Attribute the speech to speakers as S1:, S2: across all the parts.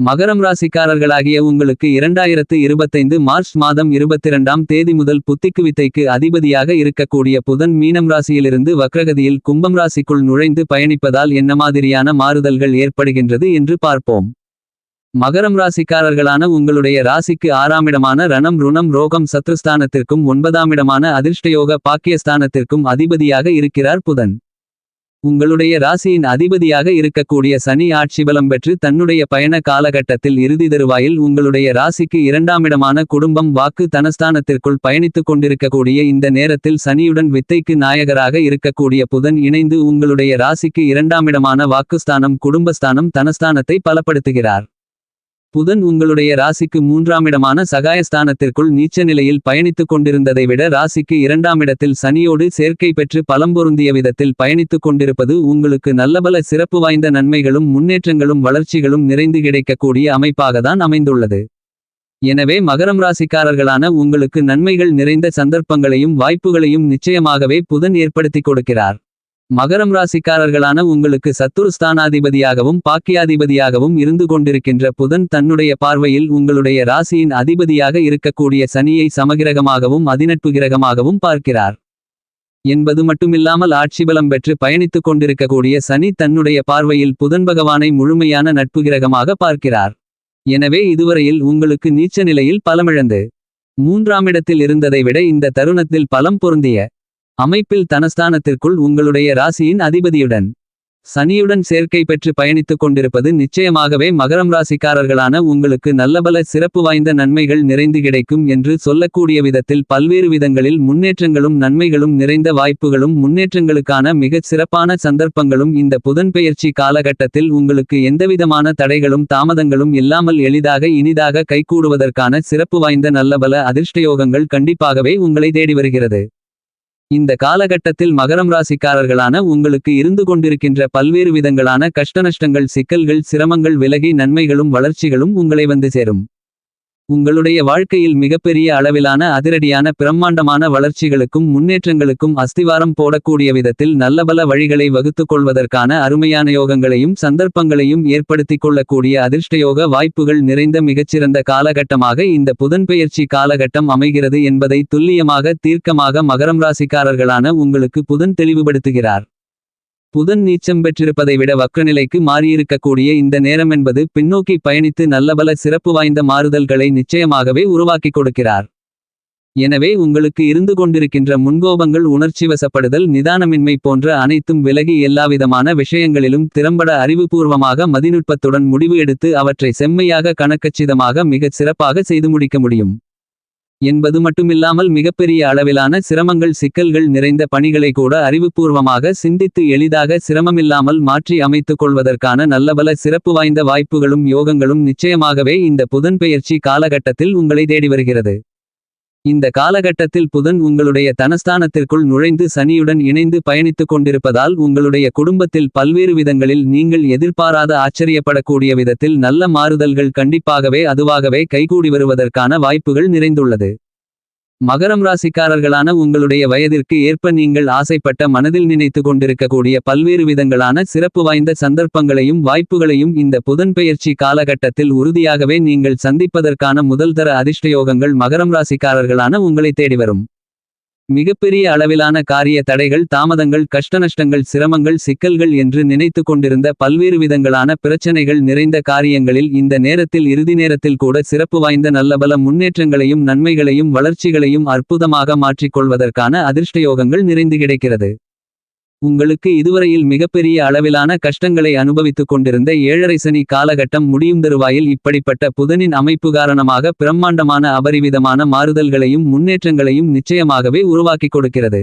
S1: மகரம் ராசிக்காரர்களாகிய உங்களுக்கு இரண்டாயிரத்து இருபத்தைந்து மார்ச் மாதம் இருபத்திரண்டாம் தேதி முதல் புத்திக்கு வித்தைக்கு அதிபதியாக இருக்கக்கூடிய புதன் மீனம் ராசியிலிருந்து வக்ரகதியில் கும்பம் ராசிக்குள் நுழைந்து பயணிப்பதால் என்ன மாதிரியான மாறுதல்கள் ஏற்படுகின்றது என்று பார்ப்போம். மகரம் ராசிக்காரர்களான உங்களுடைய ராசிக்கு ஆறாமிடமான ரணம் ருணம் ரோகம் சத்ருஸ்தானத்திற்கும் ஒன்பதாமிடமான அதிர்ஷ்டயோக பாக்கியஸ்தானத்திற்கும் அதிபதியாக இருக்கிறார் புதன். உங்களுடைய ராசியின் அதிபதியாக இருக்கக்கூடிய சனி ஆட்சி பலம் பெற்று தன்னுடைய பயண காலகட்டத்தில் இறுதி தருவாயில் உங்களுடைய ராசிக்கு இரண்டாமிடமான குடும்பம் வாக்கு தனஸ்தானத்திற்குள் பயணித்துக் கொண்டிருக்கக்கூடிய இந்த நேரத்தில் சனியுடன் வித்தைக்கு நாயகராக இருக்கக்கூடிய புதன் இணைந்து உங்களுடைய ராசிக்கு இரண்டாமிடமான வாக்குஸ்தானம் குடும்பஸ்தானம் தனஸ்தானத்தை பலப்படுத்துகிறார். புதன் உங்களுடைய ராசிக்கு மூன்றாமிடமான சகாயஸ்தானத்திற்குள் நீச்ச நிலையில் பயணித்துக் கொண்டிருந்ததை விட ராசிக்கு இரண்டாமிடத்தில் சனியோடு சேர்க்கை பெற்று பலம்பொருந்திய விதத்தில் பயணித்துக் கொண்டிருப்பது உங்களுக்கு நல்லபல சிறப்பு வாய்ந்த நன்மைகளும் முன்னேற்றங்களும் வளர்ச்சிகளும் நிறைந்து கிடைக்கக்கூடிய அமைப்பாகத்தான் அமைந்துள்ளது. எனவே மகரம் ராசிக்காரர்களான உங்களுக்கு நன்மைகள் நிறைந்த சந்தர்ப்பங்களையும் வாய்ப்புகளையும் நிச்சயமாகவே புதன் ஏற்படுத்திக் கொடுக்கிறார். மகரம் ராசிக்காரர்களான உங்களுக்கு சத்துருஸ்தானாதிபதியாகவும் பாக்கியாதிபதியாகவும் இருந்து கொண்டிருக்கின்ற புதன் தன்னுடைய பார்வையில் உங்களுடைய ராசியின் அதிபதியாக இருக்கக்கூடிய சனியை சமகிரகமாகவும் அதிநட்பு கிரகமாகவும் பார்க்கிறார். என்பது மட்டுமில்லாமல் ஆட்சிபலம் பெற்று பயணித்துக் கொண்டிருக்கக்கூடிய சனி தன்னுடைய பார்வையில் புதன் பகவானை முழுமையான நட்பு கிரகமாக பார்க்கிறார். எனவே இதுவரையில் உங்களுக்கு நீச்ச நிலையில் பலமிழந்து மூன்றாமிடத்தில் இருந்ததை விட இந்த தருணத்தில் பலம் பொருந்திய அமைப்பில் தனஸ்தானத்திற்குள் உங்களுடைய ராசியின் அதிபதியுடன் சனியுடன் சேர்க்கை பெற்று பயணித்துக் கொண்டிருப்பது நிச்சயமாகவே மகரம் ராசிக்காரர்களான உங்களுக்கு நல்லபல சிறப்பு வாய்ந்த நன்மைகள் நிறைந்து கிடைக்கும் என்று சொல்லக்கூடிய விதத்தில் பல்வேறு விதங்களில் முன்னேற்றங்களும் நன்மைகளும் நிறைந்த வாய்ப்புகளும் முன்னேற்றங்களுக்கான மிகச் சிறப்பான சந்தர்ப்பங்களும் இந்த புதன்பெயர்ச்சி காலகட்டத்தில் உங்களுக்கு எந்தவிதமான தடைகளும் தாமதங்களும் இல்லாமல் எளிதாக இனிதாக கைகூடுவதற்கான சிறப்பு வாய்ந்த நல்லபல அதிர்ஷ்டயோகங்கள் கண்டிப்பாகவே உங்களை தேடி வருகிறது. இந்த காலகட்டத்தில் மகரம் ராசிக்காரர்களான உங்களுக்கு இருந்து கொண்டிருக்கின்ற பல்வேறு விதங்களான கஷ்டநஷ்டங்கள் சிக்கல்கள் சிரமங்கள் விலகி நன்மைகளும் வளர்ச்சிகளும் உங்களை வந்து சேரும். உங்களுடைய வாழ்க்கையில் மிகப்பெரிய அளவிலான அதிரடியான பிரம்மாண்டமான வளர்ச்சிகளுக்கும் முன்னேற்றங்களுக்கும் அஸ்திவாரம் போடக்கூடிய விதத்தில் நல்லபல வழிகளை வகுத்துக் கொள்வதற்கான அருமையான யோகங்களையும் சந்தர்ப்பங்களையும் ஏற்படுத்திக் கொள்ளக்கூடிய அதிர்ஷ்டயோக வாய்ப்புகள் நிறைந்த மிகச்சிறந்த காலகட்டமாக இந்த புதன்பெயர்ச்சி காலகட்டம் அமைகிறது என்பதை துல்லியமாக தீர்க்கமாக மகரம் ராசிக்காரர்களான உங்களுக்கு புதன் தெளிவுபடுத்துகிறார். புதன் நீச்சம் பெற்றிருப்பதை விட வக்கநிலைக்கு மாறியிருக்கக்கூடிய இந்த நேரமென்பது பின்னோக்கி பயணித்து நல்லபல சிறப்பு வாய்ந்த மாறுதல்களை நிச்சயமாகவே உருவாக்கிக் கொடுக்கிறார். எனவே உங்களுக்கு இருந்து கொண்டிருக்கின்ற முன்கோபங்கள் உணர்ச்சிவசப்படுதல் நிதானமின்மை போன்ற அனைத்தும் விலகி எல்லாவிதமான விஷயங்களிலும் திறம்பட அறிவுபூர்வமாக மதிநுட்பத்துடன் முடிவு எடுத்து அவற்றை செம்மையாக கணக்கச்சிதமாக மிகச் சிறப்பாக செய்து முடிக்க முடியும். என்பது மட்டுமில்லாமல் மிகப்பெரிய அளவிலான சிரமங்கள் சிக்கல்கள் நிறைந்த பணிகளை கூட அறிவுபூர்வமாக சிந்தித்து எளிதாக சிரமமில்லாமல் மாற்றி அமைத்துக் கொள்வதற்கான நல்லபல சிறப்பு வாய்ந்த வாய்ப்புகளும் யோகங்களும் நிச்சயமாகவே இந்த புதன்பெயர்ச்சி காலகட்டத்தில் உங்களை தேடி வருகிறது. இந்த காலகட்டத்தில் புதன் உங்களுடைய தனஸ்தானத்திற்குள் நுழைந்து சனியுடன் இணைந்து பயணித்துக் கொண்டிருப்பதால் உங்களுடைய குடும்பத்தில் பல்வேறு விதங்களில் நீங்கள் எதிர்பாராத ஆச்சரியப்படக்கூடிய விதத்தில் நல்ல மாறுதல்கள் கண்டிப்பாகவே அதுவாகவே கைகூடி வருவதற்கான வாய்ப்புகள் நிறைந்துள்ளது. மகரம் ராசிக்காரர்களான உங்களுடைய வயதிற்கு ஏற்ப நீங்கள் ஆசைப்பட்ட மனதில் நினைத்து கொண்டிருக்கக்கூடிய பல்வேறு விதங்களான சிறப்பு வாய்ந்த சந்தர்ப்பங்களையும் வாய்ப்புகளையும் இந்த புதன்பெயர்ச்சி காலகட்டத்தில் உறுதியாகவே நீங்கள் சந்திப்பதற்கான முதல்தர அதிர்ஷ்டயோகங்கள் மகரம் ராசிக்காரர்களான உங்களை தேடிவரும் மிகப்பெரிய அளவிலான காரிய தடைகள் தாமதங்கள் கஷ்டநஷ்டங்கள் சிரமங்கள் சிக்கல்கள் என்று நினைத்து கொண்டிருந்த பல்வேறு விதங்களான பிரச்சனைகள் நிறைந்த காரியங்களில் இந்த நேரத்தில் இறுதி நேரத்தில் கூட சிறப்பு வாய்ந்த நல்லபல முன்னேற்றங்களையும் நன்மைகளையும் வளர்ச்சிகளையும் அற்புதமாக மாற்றிக்கொள்வதற்கான அதிர்ஷ்டயோகங்கள் நிறைந்து கிடைக்கிறது. உங்களுக்கு இதுவரையில் மிகப்பெரிய அளவிலான கஷ்டங்களை அனுபவித்துக் கொண்டிருந்த ஏழரை சனி காலகட்டம் முடியும் தருவாயில் இப்படிப்பட்ட புதனின் அமைப்பு காரணமாக பிரம்மாண்டமான அபரிவிதமான மாறுதல்களையும் முன்னேற்றங்களையும் நிச்சயமாகவே உருவாக்கிக் கொடுக்கிறது.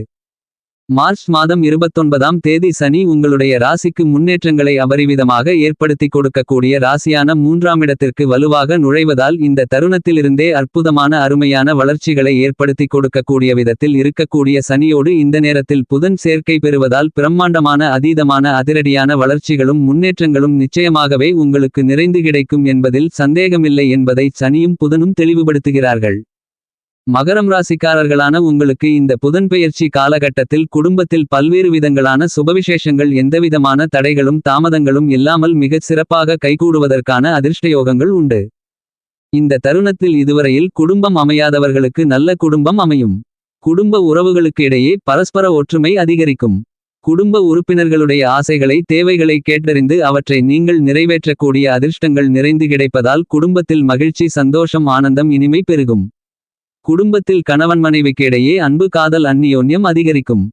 S1: மார்ச் மாதம் இருபத்தொன்பதாம் தேதி சனி உங்களுடைய ராசிக்கு முன்னேற்றங்களை அபரிவிதமாக ஏற்படுத்திக் கொடுக்கக்கூடிய ராசியான மூன்றாம் இடத்திற்கு வலுவாக நுழைவதால் இந்த தருணத்திலிருந்தே அற்புதமான அருமையான வளர்ச்சிகளை ஏற்படுத்திக் கொடுக்கக்கூடிய விதத்தில் இருக்கக்கூடிய சனியோடு இந்த நேரத்தில் புதன் சேர்க்கை பெறுவதால் பிரம்மாண்டமான அதீதமான அதிரடியான வளர்ச்சிகளும் முன்னேற்றங்களும் நிச்சயமாகவே உங்களுக்கு நிறைந்து கிடைக்கும் என்பதில் சந்தேகமில்லை என்பதை சனியும் புதனும் தெளிவுபடுத்துகிறார்கள். மகரம் ராசிக்காரர்களான உங்களுக்கு இந்த புதன்பெயர்ச்சி காலகட்டத்தில் குடும்பத்தில் பல்வேறு விதங்களான சுபவிசேஷங்கள் எந்தவிதமான தடைகளும் தாமதங்களும் இல்லாமல் மிகச் சிறப்பாக கைகூடுவதற்கான அதிர்ஷ்டயோகங்கள் உண்டு. இந்த தருணத்தில் இதுவரையில் குடும்பம் அமையாதவர்களுக்கு நல்ல குடும்பம் அமையும். குடும்ப உறவுகளுக்கு இடையே பரஸ்பர ஒற்றுமை அதிகரிக்கும். குடும்ப உறுப்பினர்களுடைய ஆசைகளை தேவைகளை கேட்டறிந்து அவற்றை நீங்கள் நிறைவேற்றக்கூடிய அதிர்ஷ்டங்கள் நிறைந்து கிடைப்பதால் குடும்பத்தில் மகிழ்ச்சி சந்தோஷம் ஆனந்தம் இனிமை பெருகும். குடும்பத்தில் கணவன் மனைவிக்கு இடையே அன்பு காதல் அந்நியோன்யம் அதிகரிக்கும்.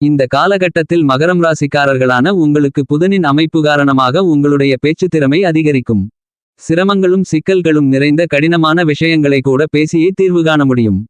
S1: இந்த காலகட்டத்தில் மகரம் ராசிக்காரர்களான உங்களுக்கு புதனின் அமைப்பு காரணமாக உங்களுடைய பேச்சுத் திறமை அதிகரிக்கும். சிரமங்களும் சிக்கல்களும் நிறைந்த கடினமான விஷயங்களை கூட பேசியே தீர்வு காண முடியும்.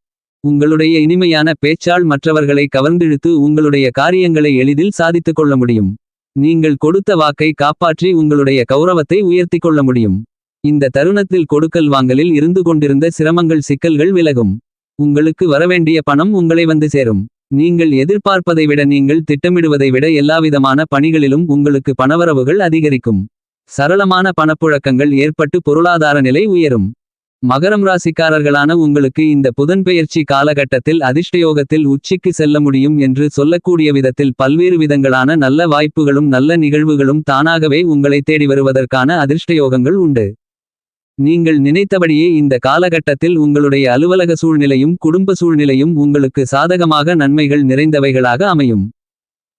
S1: உங்களுடைய இனிமையான பேச்சால் மற்றவர்களை கவர்ந்திழுத்து உங்களுடைய காரியங்களை எளிதில் சாதித்துக் கொள்ள முடியும். நீங்கள் கொடுத்த வாக்கை காப்பாற்றி உங்களுடைய கௌரவத்தை உயர்த்திக் கொள்ள முடியும். இந்த தருணத்தில் கொடுக்கல் வாங்கலில் இருந்து கொண்டிருந்த சிரமங்கள் சிக்கல்கள் விலகும். உங்களுக்கு வரவேண்டிய பணம் உங்களை வந்து சேரும். நீங்கள் எதிர்பார்ப்பதை விட நீங்கள் திட்டமிடுவதை விட எல்லாவிதமான பணிகளிலும் உங்களுக்கு பணவரவுகள் அதிகரிக்கும். சரளமான பணப்புழக்கங்கள் ஏற்பட்டு பொருளாதார நிலை உயரும். மகரம் ராசிக்காரர்களான உங்களுக்கு இந்த புதன்பெயர்ச்சி காலகட்டத்தில் அதிர்ஷ்டயோகத்தில் உச்சிக்கு செல்ல முடியும் என்று சொல்லக்கூடிய விதத்தில் பல்வேறு விதங்களான நல்ல வாய்ப்புகளும் நல்ல நிகழ்வுகளும் தானாகவே உங்களை தேடி வருவதற்கான அதிர்ஷ்டயோகங்கள் உண்டு. நீங்கள் நினைத்தபடியே இந்த காலகட்டத்தில் உங்களுடைய அலுவலக சூழ்நிலையும் குடும்ப சூழ்நிலையும் உங்களுக்கு சாதகமாக நன்மைகள் நிறைந்தவைகளாக அமையும்.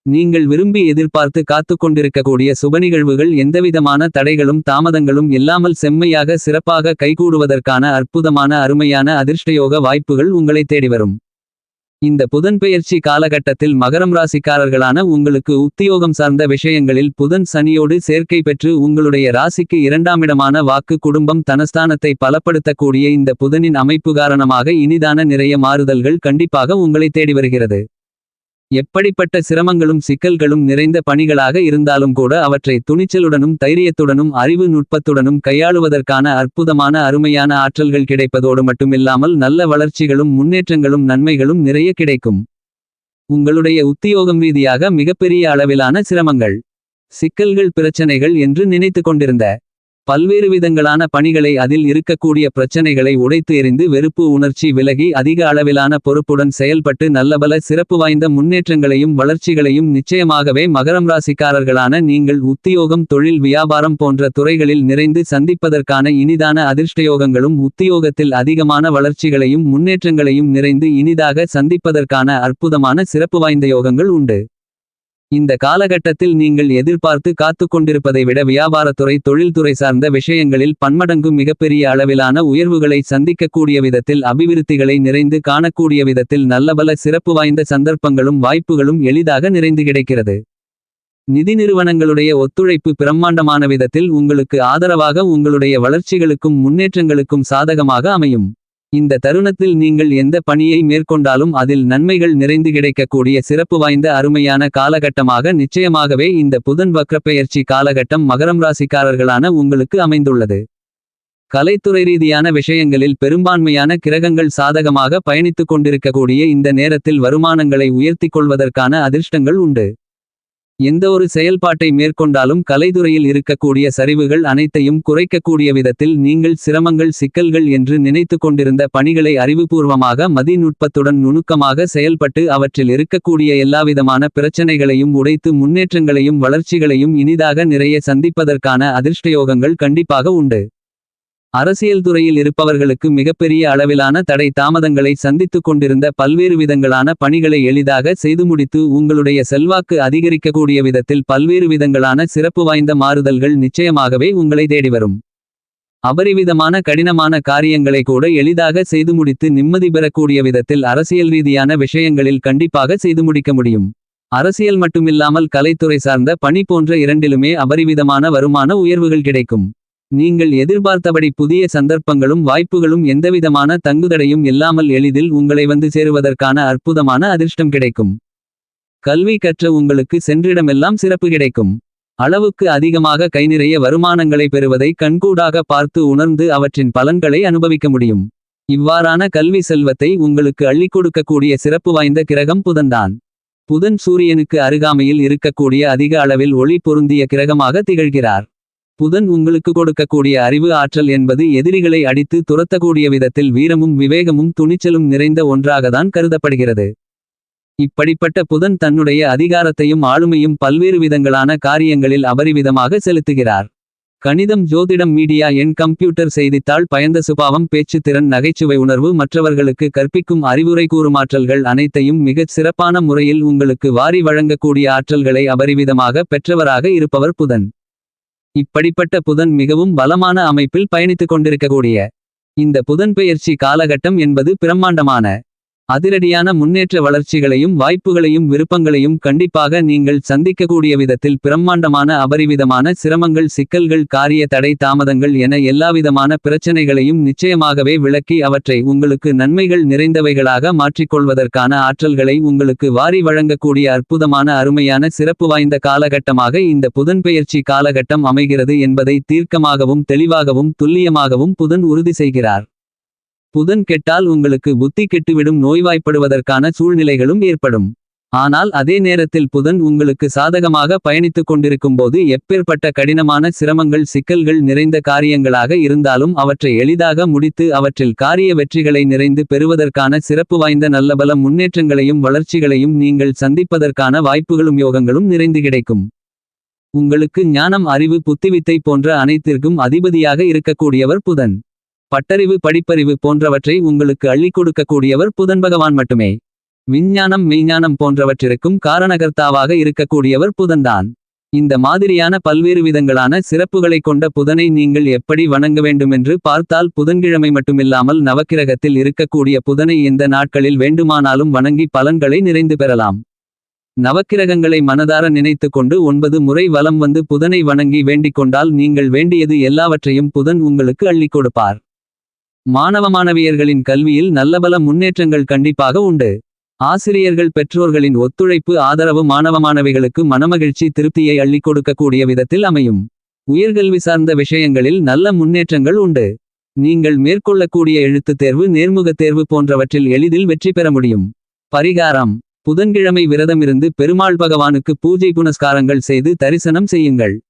S1: நீங்கள் விரும்பி எதிர்பார்த்து காத்துக் கொண்டிருக்கக்கூடிய சுபநிகழ்வுகள் எந்தவிதமான தடைகளும் தாமதங்களும் இல்லாமல் செம்மையாக சிறப்பாக கைகூடுவதற்கான அற்புதமான அருமையான அதிர்ஷ்டயோக வாய்ப்புகள் உங்களை தேடிவரும் இந்த புதன்பெயர்ச்சி காலகட்டத்தில் மகரம் ராசிக்காரர்களான உங்களுக்கு உத்தியோகம் சார்ந்த விஷயங்களில் புதன் சனியோடு சேர்க்கை பெற்று உங்களுடைய ராசிக்கு இரண்டாமிடமான வாக்கு குடும்பம் தனஸ்தானத்தை பலப்படுத்தக்கூடிய இந்த புதனின் அமைப்பு காரணமாக இனிதான நிறைய மாறுதல்கள் கண்டிப்பாக உங்களை தேடி வருகிறது. எப்படிப்பட்ட சிரமங்களும் சிக்கல்களும் நிறைந்த பணிகளாக இருந்தாலும் கூட அவற்றை துணிச்சலுடனும் தைரியத்துடனும் அறிவு நுட்பத்துடனும் கையாளுவதற்கான அற்புதமான அருமையான ஆற்றல்கள் கிடைப்பதோடு மட்டுமில்லாமல் நல்ல வளர்ச்சிகளும் முன்னேற்றங்களும் நன்மைகளும் நிறைய கிடைக்கும். உங்களுடைய உத்தியோகம் ரீதியாக மிகப்பெரிய அளவிலான சிரமங்கள். சிக்கல்கள் பிரச்சனைகள் என்று நினைத்து கொண்டிருந்த பல்வேறு விதங்களான பணிகளை அதில் இருக்கக்கூடிய பிரச்சனைகளை உடைத்து எறிந்து வெறுப்பு உணர்ச்சி விலகி அதிக அளவிலான பொறுப்புடன் செயல்பட்டு நல்லபல சிறப்பு வாய்ந்த முன்னேற்றங்களையும் வளர்ச்சிகளையும் நிச்சயமாகவே மகரம் ராசிக்காரர்களான நீங்கள் உத்தியோகம் தொழில் வியாபாரம் போன்ற துறைகளில் நிறைந்து சந்திப்பதற்கான இனிதான அதிர்ஷ்டயோகங்களும் உத்தியோகத்தில் அதிகமான வளர்ச்சிகளையும் முன்னேற்றங்களையும் நிறைந்து இனிதாக சந்திப்பதற்கான அற்புதமான சிறப்பு வாய்ந்த யோகங்கள் உண்டு. இந்த காலகட்டத்தில் நீங்கள் எதிர்பார்த்து காத்து கொண்டிருப்பதை விட வியாபாரத்துறை தொழில்துறை சார்ந்த விஷயங்களில் பன்மடங்கு மிகப்பெரிய அளவிலான உயர்வுகளை சந்திக்கக்கூடிய விதத்தில் அபிவிருத்திகளை நிறைந்து காணக்கூடிய விதத்தில் நல்லபல சிறப்பு வாய்ந்த சந்தர்ப்பங்களும் வாய்ப்புகளும் எளிதாக நிறைந்து கிடைக்கிறது. நிதி நிறுவனங்களுடைய ஒத்துழைப்பு பிரம்மாண்டமான விதத்தில் உங்களுக்கு ஆதரவாக உங்களுடைய வளர்ச்சிகளுக்கும் முன்னேற்றங்களுக்கும் சாதகமாக அமையும். இந்த தருணத்தில் நீங்கள் எந்த பணியை மேற்கொண்டாலும் அதில் நன்மைகள் நிறைந்து கிடைக்கக்கூடிய சிறப்பு வாய்ந்த அருமையான காலகட்டமாக நிச்சயமாகவே இந்த புதன் வக்ரப்பெயர்ச்சி காலகட்டம் மகரம் ராசிக்காரர்களான உங்களுக்கு அமைந்துள்ளது. கலைத்துறை ரீதியான விஷயங்களில் பெரும்பான்மையான கிரகங்கள் சாதகமாக பயணித்துக் கொண்டிருக்கக்கூடிய இந்த நேரத்தில் வருமானங்களை உயர்த்திக் கொள்வதற்கான அதிர்ஷ்டங்கள் உண்டு. எந்த ஒரு செயல்பாட்டை மேற்கொண்டாலும் கலைதுறையில் இருக்கக்கூடிய சரிவுகள் அனைத்தையும் குறைக்கக்கூடிய விதத்தில் நீங்கள் சிரமங்கள் சிக்கல்கள் என்று நினைத்து கொண்டிருந்த பணிகளை அறிவுபூர்வமாக மதிநுட்பத்துடன் நுணுக்கமாக செயல்பட்டு அவற்றில் இருக்கக்கூடிய எல்லாவிதமான பிரச்சனைகளையும் உடைத்து முன்னேற்றங்களையும் வளர்ச்சிகளையும் இனிதாக நிறைய சந்திப்பதற்கான அதிர்ஷ்டயோகங்கள் கண்டிப்பாக உண்டு. அரசியல் துறையில் இருப்பவர்களுக்கு மிகப்பெரிய அளவிலான தடை தாமதங்களை சந்தித்துக் கொண்டிருந்த பல்வேறு விதங்களான பணிகளை எளிதாக செய்து முடித்து உங்களுடைய செல்வாக்கு அதிகரிக்கக்கூடிய விதத்தில் பல்வேறு விதங்களான சிறப்பு வாய்ந்த மாறுதல்கள் நிச்சயமாகவே உங்களை தேடிவரும். அபரிவிதமான கடினமான காரியங்களை கூட எளிதாக செய்து முடித்து நிம்மதி பெறக்கூடிய விதத்தில் அரசியல் ரீதியான விஷயங்களில் கண்டிப்பாக செய்து முடிக்க முடியும். அரசியல் மட்டுமில்லாமல் கலைத்துறை சார்ந்த பணி போன்ற இரண்டிலுமே அபரிவிதமான வருமான உயர்வுகள் கிடைக்கும். நீங்கள் எதிர்பார்த்தபடி புதிய சந்தர்ப்பங்களும் வாய்ப்புகளும் எந்தவிதமான தங்குதடையும் இல்லாமல் எளிதில் உங்களை வந்து சேருவதற்கான அற்புதமான அதிர்ஷ்டம் கிடைக்கும். கல்வி கற்ற உங்களுக்கு சென்றிடமெல்லாம் சிறப்பு கிடைக்கும். அளவுக்கு அதிகமாக கைநிறைய வருமானங்களை பெறுவதை கண்கூடாக பார்த்து உணர்ந்து அவற்றின் பலன்களை அனுபவிக்க முடியும். இவ்வாறான கல்வி செல்வத்தை உங்களுக்கு அள்ளிக் கொடுக்கக்கூடிய சிறப்பு வாய்ந்த கிரகம் புதன்தான். புதன் சூரியனுக்கு அருகாமையில் இருக்கக்கூடிய அதிக அளவில் ஒளி பொருந்திய கிரகமாக திகழ்கிறார். புதன் உங்களுக்கு கொடுக்கக்கூடிய அறிவு ஆற்றல் என்பது எதிரிகளை அடித்து துரத்தக்கூடிய விதத்தில் வீரமும் விவேகமும் துணிச்சலும் நிறைந்த ஒன்றாகத்தான் கருதப்படுகிறது. இப்படிப்பட்ட புதன் தன்னுடைய அதிகாரத்தையும் ஆளுமையும் பல்வேறு விதங்களான காரியங்களில் அபரிவிதமாக செலுத்துகிறார். கணிதம் ஜோதிடம் மீடியா என் கம்ப்யூட்டர் செய்தித்தாள் பயந்த சுபாவம் பேச்சு திறன் நகைச்சுவை உணர்வு மற்றவர்களுக்கு கற்பிக்கும் அறிவுரை கூறுமாற்றல்கள் அனைத்தையும் மிகச் சிறப்பான முறையில் உங்களுக்கு வாரி வழங்கக்கூடிய ஆற்றல்களை அபரிவிதமாக பெற்றவராக இருப்பவர் புதன். இப்படிப்பட்ட புதன் மிகவும் பலமான அமைப்பில் பயணித்துக் கொண்டிருக்கக்கூடிய. இந்த புதன்பெயர்ச்சி காலகட்டம் என்பது பிரம்மாண்டமான. அதிரடியான முன்னேற்ற வளர்ச்சிகளையும் வாய்ப்புகளையும் விருப்பங்களையும் கண்டிப்பாக நீங்கள் சந்திக்கக்கூடிய விதத்தில் பிரம்மாண்டமான அபரிவிதமான சிரமங்கள் சிக்கல்கள் காரிய தடை தாமதங்கள் என எல்லாவிதமான பிரச்சனைகளையும் நிச்சயமாகவே விளக்கி அவற்றை உங்களுக்கு நன்மைகள் நிறைந்தவைகளாக மாற்றிக்கொள்வதற்கான ஆற்றல்களை உங்களுக்கு வாரி வழங்கக்கூடிய அற்புதமான அருமையான சிறப்பு வாய்ந்த காலகட்டமாக இந்த புதன்பெயர்ச்சி காலகட்டம் அமைகிறது என்பதை தீர்க்கமாகவும் தெளிவாகவும் துல்லியமாகவும் புதன் உறுதி செய்கிறார். புதன் கெட்டால் உங்களுக்கு புத்தி கெட்டுவிடும் நோய்வாய்ப்படுவதற்கான சூழ்நிலைகளும் ஏற்படும். ஆனால் அதே நேரத்தில் புதன் உங்களுக்கு சாதகமாக பயணித்துக் கொண்டிருக்கும்போது எப்பேற்பட்ட கடினமான சிரமங்கள் சிக்கல்கள் நிறைந்த காரியங்களாக இருந்தாலும் அவற்றை எளிதாக முடித்து அவற்றில் காரிய வெற்றிகளை நிறைந்து பெறுவதற்கான சிறப்பு வாய்ந்த நல்லபல முன்னேற்றங்களையும் வளர்ச்சிகளையும் நீங்கள் சந்திப்பதற்கான வாய்ப்புகளும் யோகங்களும் நிறைந்து கிடைக்கும். உங்களுக்கு ஞானம் அறிவு புத்திவித்தை போன்ற அனைத்திற்கும் அதிபதியாக இருக்கக்கூடியவர் புதன். பட்டறிவு படிப்பறிவு போன்றவற்றை உங்களுக்கு அள்ளிக் கொடுக்கக்கூடியவர் புதன் பகவான் மட்டுமே. விஞ்ஞானம் மெய்ஞானம் போன்றவற்றிற்கும் காரணகர்த்தாவாக இருக்கக்கூடியவர் புதன்தான். இந்த மாதிரியான பல்வேறு விதங்களான சிறப்புகளைக் கொண்ட புதனை நீங்கள் எப்படி வணங்க வேண்டுமென்று பார்த்தால் புதன்கிழமை மட்டுமில்லாமல் நவக்கிரகத்தில் இருக்கக்கூடிய புதனை எந்த நாட்களில் வேண்டுமானாலும் வணங்கி பலன்களை நிறைந்து பெறலாம். நவக்கிரகங்களை மனதார நினைத்துக் கொண்டு ஒன்பது முறை வலம் வந்து புதனை வணங்கி வேண்டிக் கொண்டால் நீங்கள் வேண்டியது எல்லாவற்றையும் புதன் உங்களுக்கு அள்ளிக் கொடுப்பார். மாணவ மாணவியர்களின் கல்வியில் நல்லபல முன்னேற்றங்கள் கண்டிப்பாக உண்டு. ஆசிரியர்கள் பெற்றோர்களின் ஒத்துழைப்பு ஆதரவு மாணவ மாணவிகளுக்கு மனமகிழ்ச்சி திருப்தியை அள்ளிக் கொடுக்கக்கூடிய விதத்தில் அமையும். உயர்கல்வி சார்ந்த விஷயங்களில் நல்ல முன்னேற்றங்கள் உண்டு. நீங்கள் மேற்கொள்ளக்கூடிய எழுத்துத் தேர்வு நேர்முகத் தேர்வு போன்றவற்றில் எளிதில் வெற்றி பெற முடியும். பரிகாரம் புதன்கிழமை விரதமிருந்து பெருமாள் பகவானுக்கு பூஜை புனஸ்காரங்கள் செய்து தரிசனம் செய்யுங்கள்.